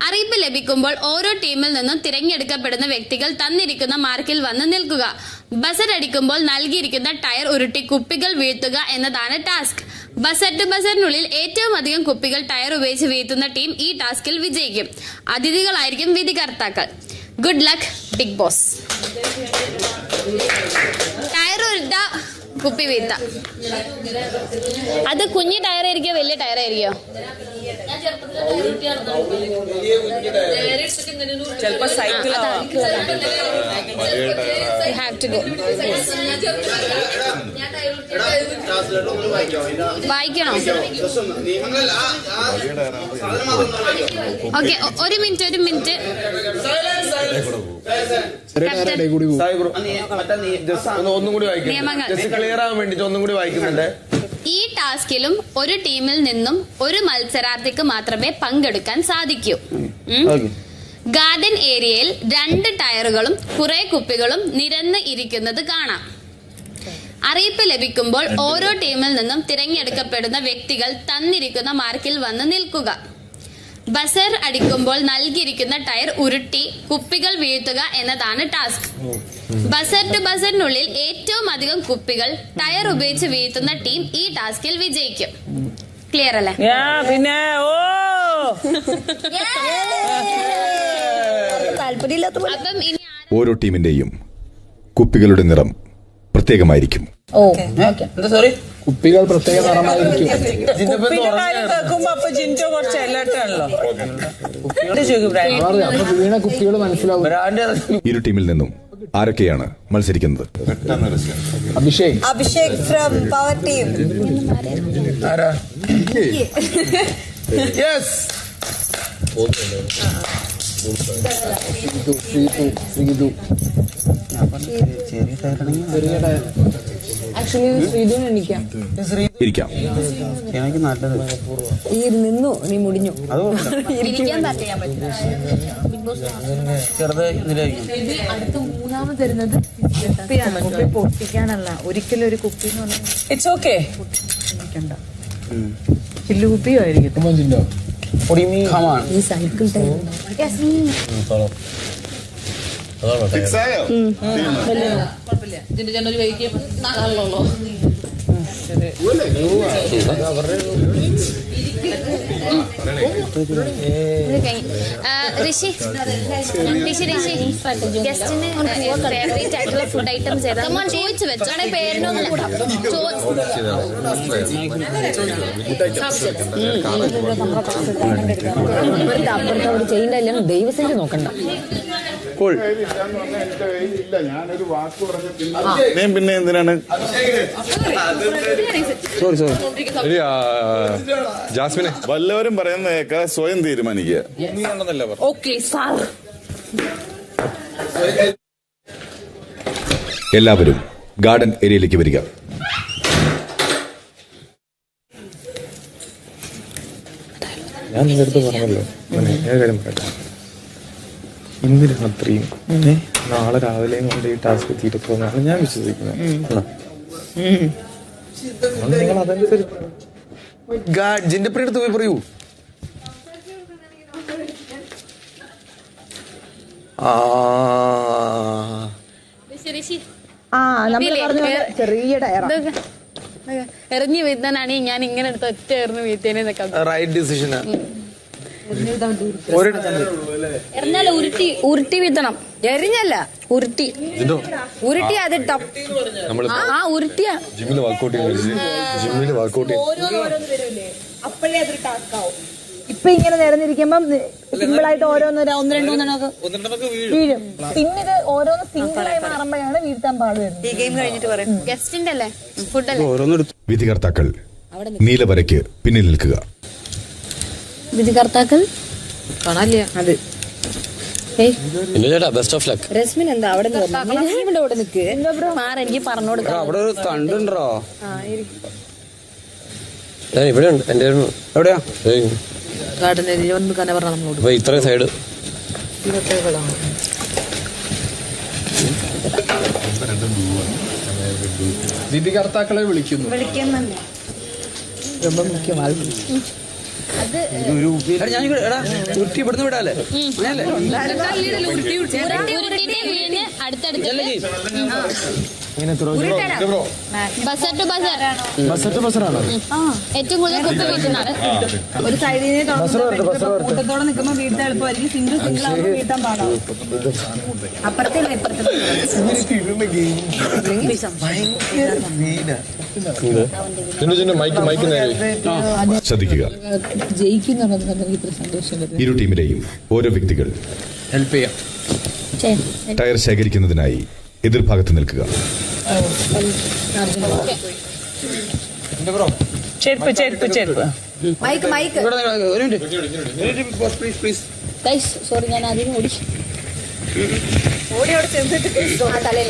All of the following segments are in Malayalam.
അറിയിപ്പ് ലഭിക്കുമ്പോൾ ഓരോ ടീമിൽ നിന്നും തിരഞ്ഞെടുക്കപ്പെടുന്ന വ്യക്തികൾ തന്നിരിക്കുന്ന മാർക്കിൽ വന്ന് നിൽക്കുക. ബസർ അടിക്കുമ്പോൾ നൽകിയിരിക്കുന്ന ടയർ ഉരുട്ടി കുപ്പികൾ വീഴ്ത്തുക എന്നതാണ് ടാസ്ക്. ബസർ ടു ബസറിനുള്ളിൽ ഏറ്റവും അധികം കുപ്പികൾ ടയർ ഉപയോഗിച്ച് വീഴ്ത്തുന്ന ടീം ഈ ടാസ്കിൽ വിജയിക്കും. അതിഥികളായിരിക്കും വിധികർത്താക്കൾ. Good luck big boss. Tyre ഉരുട്ട കുപ്പി വീത്ത അത് കുഞ്ഞു ടയർ ആയിരിക്കോ വലിയ ടയർ ആയിരിക്കോ ചിലപ്പോ സൈക്കിൾ. വായിക്കണോ? ഓക്കെ ഒരു മിനിറ്റ് ഒരു മിനിറ്റ്. സായി ബ്രോ മറ്റേ നീ ഒന്നും കൂടി വായിക്കും ജസ്റ്റ് ക്ലിയർ ആവാൻ വേണ്ടിട്ട് ഒന്നും കൂടി വായിക്കുന്നുണ്ട്? ഈ ടാസ്കിലും ഒരു ടീമിൽ നിന്നും ഒരു മത്സരാർത്ഥിക്ക് മാത്രമേ പങ്കെടുക്കാൻ സാധിക്കൂ. ഗാർഡൻ ഏരിയയിൽ രണ്ട് ടയറുകളും കുറെ കുപ്പികളും നിരന്ന് ഇരിക്കുന്നത് കാണാം. അറിയിപ്പ് ലഭിക്കുമ്പോൾ ഓരോ ടീമിൽ നിന്നും തിരഞ്ഞെടുക്കപ്പെടുന്ന വ്യക്തികൾ തന്നിരിക്കുന്ന മാർക്കിൽ വന്ന് നിൽക്കുക. ബസർ അടിക്കുമ്പോൾ നൽകിയിരിക്കുന്ന ടയർ ഉരുട്ടി കുപ്പികൾ വീഴ്ത്തുക എന്നതാണ് ടാസ്ക്. ബസർ ടു ബസറിനുള്ളിൽ ഏറ്റവും അധികം കുപ്പികൾ ടയർ ഉപയോഗിച്ച് വീഴ്ത്തുന്ന ടീം ഈ ടാസ്കിൽ വിജയിക്കും. ക്ലിയർ അല്ലേ? യാ പിന്നെ ഓ! അപ്പം ഇനി ഓരോ ടീമിന്റെയും കുപ്പികളുടെ നിറം പ്രത്യേകമായിരിക്കും. എന്താ സോറി കുപ്പികൾ പ്രത്യേക നിറമായിരിക്കും. കാര്യം കേൾക്കുമ്പോ അപ്പൊ ജിന്റോ കുറച്ച് എല്ലാട്ടാണല്ലോ വീണ കുപ്പികൾ മനസ്സിലാവും. ഇരു ടീമിൽ നിന്നും ആരൊക്കെയാണ് മത്സരിക്കുന്നത്? Abhishek. Abhishek from power team ആരാ? യെസ് ഇരിക്കാം. എനിക്ക് നല്ലത് ഈ നിന്നു നീ മുടിഞ്ഞു ഇരിക്കാൻ പറ്റില്ല ചെറുത് മൂന്നാമത് തരുന്നത് കുപ്പി പൊട്ടിക്കാനല്ല ഒരിക്കലും ഒരു കുപ്പി എന്ന് പറഞ്ഞാൽ ഇറ്റ്സ് ഓക്കെ ചില്ലു കുപ്പിയോ ആയിരിക്കും മഞ്ചിണ്ടോ കമാൺ ഈ സൈക്കിൾ ടയർ ഋഷി. ഋഷി ഋഷി. ഗസ്റ്റിന് ഫേവറേറ്റ് ആയിട്ടുള്ള ഫുഡ് ഐറ്റംസ് ഏതാ? ചോദിച്ചു വെച്ചോണെ പേരിനൊന്നും കൂടാ ദൈവസേന നോക്കണ്ട. ഞാൻ പിന്നെ എന്തിനാണ്? സോറി സോറി ജാസ്മിനെ. വല്ലവരും പറയുന്ന കേൾക്കാ സ്വയം തീരുമാനിക്കുക. ഓക്കെ സാർ എല്ലാവരും ഗാർഡൻ ഏരിയയിലേക്ക് വരിക. ഞാൻ നിന്റെ അടുത്ത് പറഞ്ഞല്ലോ. മോനെ, ഞാൻ കാര്യം പറയട്ടെ. ഇന്ന് രാത്രിയും നാളെ രാവിലെയും കൊണ്ട് ഈ ടാസ്ക് തീരത്തോന്നാണ് ഞാൻ വിശ്വസിക്കുന്നത്. നിങ്ങൾ അതനുസരിച്ച് ജിന്റെ പോയി പറയൂ. ചെറിയ എറിഞ്ഞു വീഴ്ത്താനാണ് ഞാൻ ഇങ്ങനെ എടുത്ത് ഒറ്റ ഇറങ്ങി വീഴ്ത്തേനെ റൈറ്റ് ഡിസിഷനാ എറിഞ്ഞാൽ ഉരുട്ടി ഉരുട്ടി വിതണം. എറിഞ്ഞല്ല ഉരുട്ടി. ഉരുട്ടി അതിട്ടോ. ആ ഉരുട്ടിയാ. ജിമ്മിൽ വർക്കൗട്ട് ജിമ്മിൽ വർക്കൗട്ട് അപ്പോഴേ അതൊരു ടാസ്ക് ആവും. ഇപ്പൊ ഇങ്ങനെ നിരന്നിരിക്കുമ്പം സിമ്പിൾ ആയിട്ട് ഓരോന്ന് ഒന്ന് രണ്ട് മൂന്നെണ്ണമൊക്കെ വീഴും. പിന്നെ ഇത് ഓരോന്ന് സിംഗിൾ ആയി മാറുമ്പോഴാണ് വീഴ്ത്താൻ പാടുവരുന്നത് ഈ ഗെയിം കഴിഞ്ഞിട്ട് പറയും. ഗസ്റ്റിന്റെ അല്ലേ? ഫുഡ് അല്ലേ? വിധികർത്താക്കൾ നീലവരയ്ക്ക് പിന്നിൽ നിൽക്കുക. വിധികർത്താക്കൾ കാണാനില്ല അത് ബെസ്റ്റ് ഓഫ് ലക്ക് രശ്മിൻ എന്താ അവിടെ നിന്ന് നീ ഇവിടെ ഇവിടെ നിൽക്ക് മാറി എനിക്ക് പറഞ്ഞു കൊടുക്കാം അവിടെ ഒരു തണ്ട് ഉണ്ടോ ഇവിടെ ഉണ്ട് എന്റെ എവിടെയാ ഗാർഡൻ ഒന്ന് തന്നെ പറഞ്ഞ നമ്മളോട് അപ്പൊ ഇത്രയും സൈഡ് വിധികർത്താക്കളെ വിളിക്കുന്നു വിളിക്കുന്നുണ്ട് ரொம்ப മുഖ്യമായി എടാ, ഞാൻ എടാ ഉരുട്ടി ഇവിടുന്ന് വിടാല്ലേ? അങ്ങനെയല്ലേ ബസർ ടു ബസർ. ബസ്സറാണോ ഏറ്റവും കൂടുതൽ വീട്ടുന്നത് ഒരു സൈഡിൽ നിന്ന് കൂട്ടത്തോടെ നിൽക്കുമ്പോൾ വീട്ടാൻ എളുപ്പമായിരിക്കും. സിംഗിൾ സിംഗിൾ വീട്ടാൻ പാടാവും. അപ്പുറത്തെ ശ്രദ്ധിക്കുക. ഇരു ടീമിലെയും ഓരോ വ്യക്തികൾ ഹെൽപ്പ് ചെയ്യാം. ടയർ ശേഖരിക്കുന്നതിനായി എതിർഭാഗത്ത് നിൽക്കുക. ചെരുപ്പ് ചെരുപ്പ് ചെരുപ്പ്. Mic mic. ഒരു മിനിറ്റ്. പ്ലീസ് പ്ലീസ് സോറി ഞാൻ അതിന് ഓടി.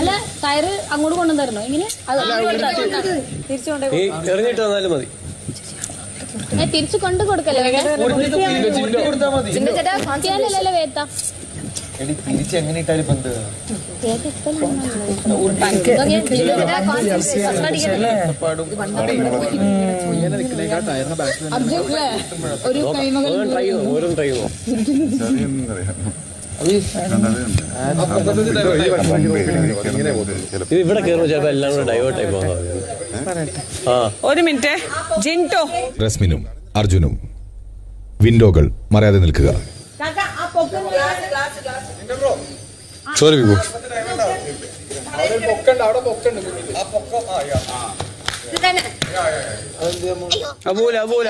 അല്ല ടയറ് അങ്ങോട്ട് കൊണ്ടുവന്നോ ഇങ്ങനെ? അത് തിരിച്ചു കൊണ്ടേ എറിഞ്ഞിട്ട് വന്നാലും മതി. തിരിച്ചു കൊണ്ടു കൊടുക്കല്ലേ ചേട്ടാ വേത്ത. ഇട്ടാലും ഓരോ ട്രൈ ഇത്. ഇവിടെ കേറുമ്പോ ചേട്ടാ എല്ലാം കൂടെ ഡൈവേർട്ട് ആയി പോകാൻ ആ. ഒരു മിനിറ്റ്. ജിന്റോ. റസ്മിനും അർജുനും വിൻഡോകൾ മറയാതെ നിൽക്കുക. സോറി ബിബു അബൂല അബൂല.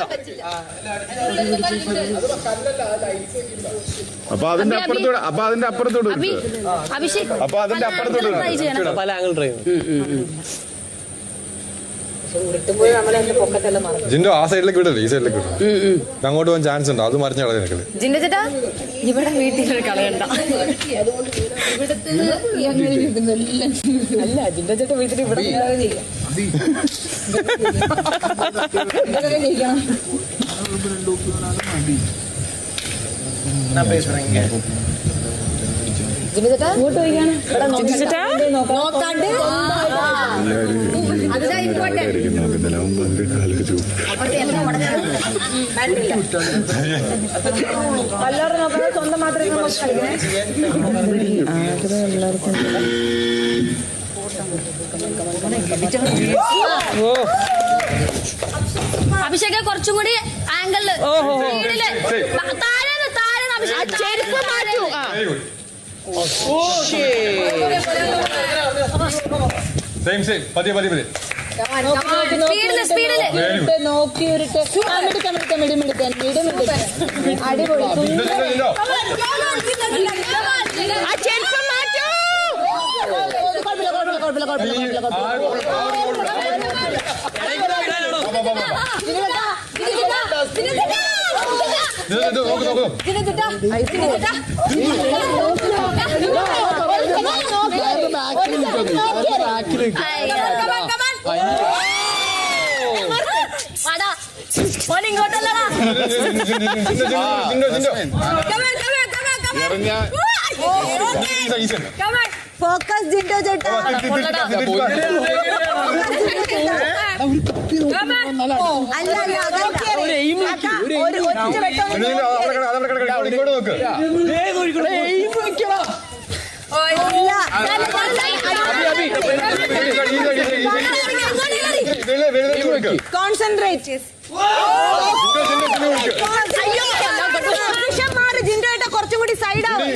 അപ്പൊ അതിന്റെ അപ്പുറത്തൂടെ അപ്പൊ അതിന്റെ അപ്പുറത്തൂടെ അപ്പൊ അതിന്റെ അപ്പുറത്തൂടെ പല ആംഗിൾ ട്രൈ ജിൻഡോ ആ സൈഡിലേക്ക് വിടല്ലേ ഈ സൈഡിലേക്ക് വിടും അങ്ങോട്ട് പോകാൻ ചാൻസ് ഉണ്ടോ. അത് മറിഞ്ഞ കളയാൻ നിൽക്കൽ ചേട്ടാ ഇവിടെ വീട്ടിൽ കളയണ്ട അല്ല വീട്ടിൽ ഇവിടെ ചേട്ടാ വല്ലവരും നോക്കാതെ സ്വന്തം മാത്രമേ നമുക്ക് കളിക്കണേ. അഭിഷേക് കുറച്ചും കൂടി ആംഗിളിൽ താഴെ താഴെ താഴെ ചെരുപ്പ് മാറ്റൂ. സെയിം സെയിം പതിയെ പതിയെ പതിയെ സ്പീഡിൽ സ്പീഡിൽ. ഉരുട്ട്, നോക്കി ഉരുട്ട് ആ, മിടുക്കൻ, മിടുക്കൻ, മിടി, മിടുക്കൻ, മിടി, മിടുക്കൻ. അടിപൊളി കുഴപ്പമില്ല, കുഴപ്പമില്ല, കുഴപ്പമില്ല, കുഴപ്പമില്ല, കുഴപ്പമില്ല. ജിൻഡോ, ജിൻഡോ, നോക്ക് നോക്ക് ഇങ്ങോട്ടല്ലടാ ജിൻഡോ, ജിൻഡോ. എറിഞ്ഞ ഈസി, ഈസി ഉണ്ട്. ഫോക്കസ് ജിന്റോ ചേട്ടാ അല്ല അല്ല അതല്ല ഒരു ഒറ്റ വെട്ടം കോൺസെൻട്രേറ്റ് ജിൻഡോ, ജിൻഡോ, ജിൻഡോ. മാറി ജിന്റോ ഏട്ടാ കുറച്ചും കൂടി സൈഡ് ആവും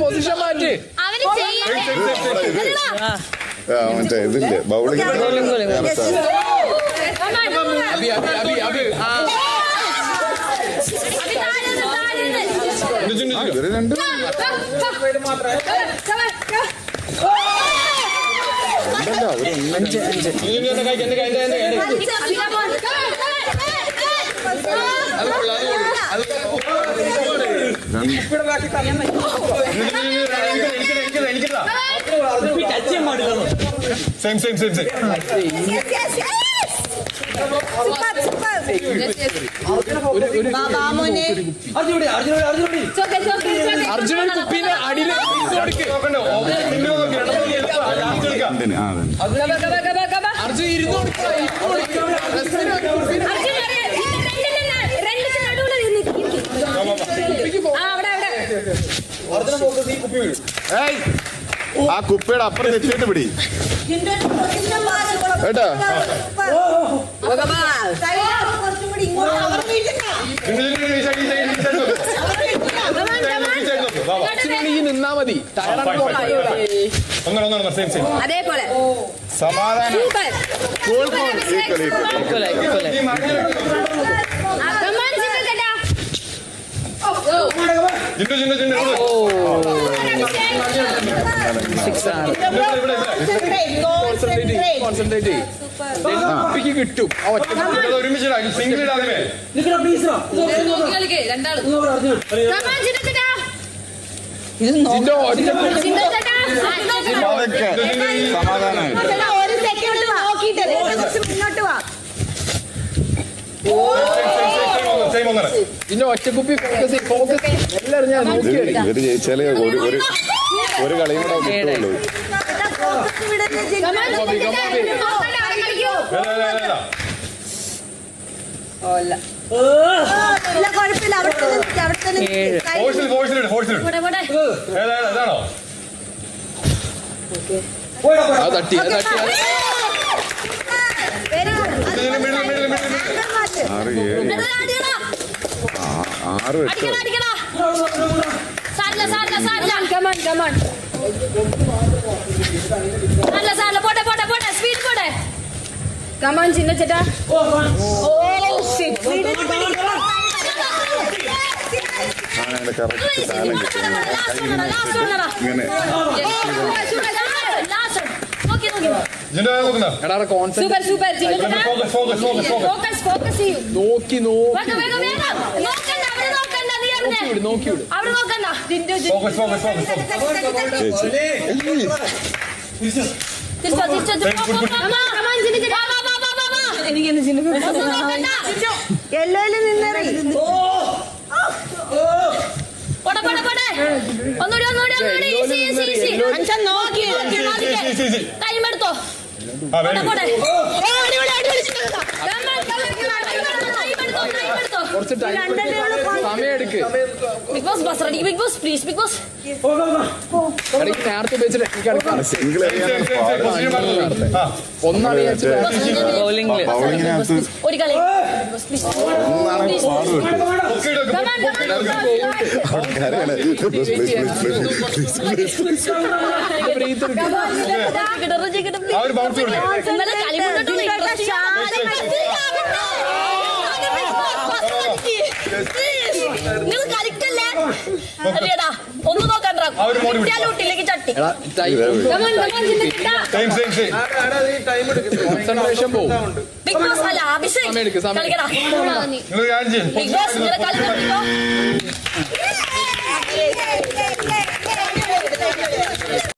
പൊസിഷൻ മാറ്റി. മറ്റേ ഇതില്ലേ? ബൗളിംഗ്. ഇവർ രണ്ടും രണ്ടല്ല അവർ ഒന്നും ജിൻഡോ, എന്റെ കൈക്ക്, എന്റെ കൈ, എന്റെ കൈ, എന്റെ കൈ. Same same same same super super Arjunan? ആ, അതെ. അർജുൻ ഇരുന്ന് ഏയ്, ആ കുപ്പിയുടെ അപ്പുറം തെറ്റിയിട്ട് പിടി കേട്ടോ ഈ നിന്നാ മതി. അതേപോലെ. സമാധാനം. സിക്സ്. കോൺസെൻട്രേറ്റ് കുപ്പിക്ക് കിട്ടും. ആ ഒറ്റ ജിൻഡോ ഒറ്റ പതുക്കെ. സമാധാനമായിട്ട് ഒരു സെക്കൻഡ് നോക്കിയിട്ട് കുറച്ച് മുന്നോട്ട് വാ. ജിൻഡോ ഒറ്റ കുപ്പി ഫോക്കസ് ഫോക്കസ് എല്ലാരും ഞാൻ ഇവർ ജയിച്ചാലേ ഒരു കളിയും കൂടെ കിട്ടുള്ളൂ അത് തട്ടി തട്ടി. ആറ് ഏഴ് ആറ് എട്ട് സാരില്ല സാരില്ല സാരില്ല കമൺ കമൺ സാരില്ല സാരില്ല പോട്ടെ പോട്ടെ പോട്ടെ സ്പീഡ് പോട്ടെ കമൺ ചിന്ന ചേട്ടാ ആനയുടെ കറക്റ്റ് താലം കിട്ടും ഇങ്ങനെ എടാ concentrate super super focus focus ചെയ്യൂ നോക്കി നോക്കി യെല്ലോയിൽ നിന്നറി ഒന്നുകൂടി ഒന്നുകൂടി ഒന്നുകൂടി. നോക്കി ടൈം എടുത്തോ. പോട്ടെ പോട്ടെ കുറച്ച് time big boss bus ready big boss please big boss നേരത്തെ ഉപയോഗിച്ചിട്ട് എനിക്ക് അടുക്കാം സിംഗിൾ വെച്ചത്. ബൗളിങ്ങിനകത്ത് ഒരു കളി. പ്ലീസ് കളി പാട് കരയാണ് please please please please breath എടുക്ക്. ഇന്നലെ കളി മുന്നോട്ടുള്ള interest നിങ്ങൾ കളിക്കല്ലേ അറിയടാ ഒന്ന് നോക്കണ്ട കിട്ടിയാലൂട്ടിലേക്ക് ചട്ടി എടാ time Come on, come on, ചിന്തിക്കണ്ട. കോൺസെൻട്രേഷൻ പോവും. ബിഗ് ബോസ് അല്ല അഭിഷേക്. കളിക്കടാ. ബിഗ് ബോസ് ഇങ്ങനെ കളി തുടങ്ങിക്കോ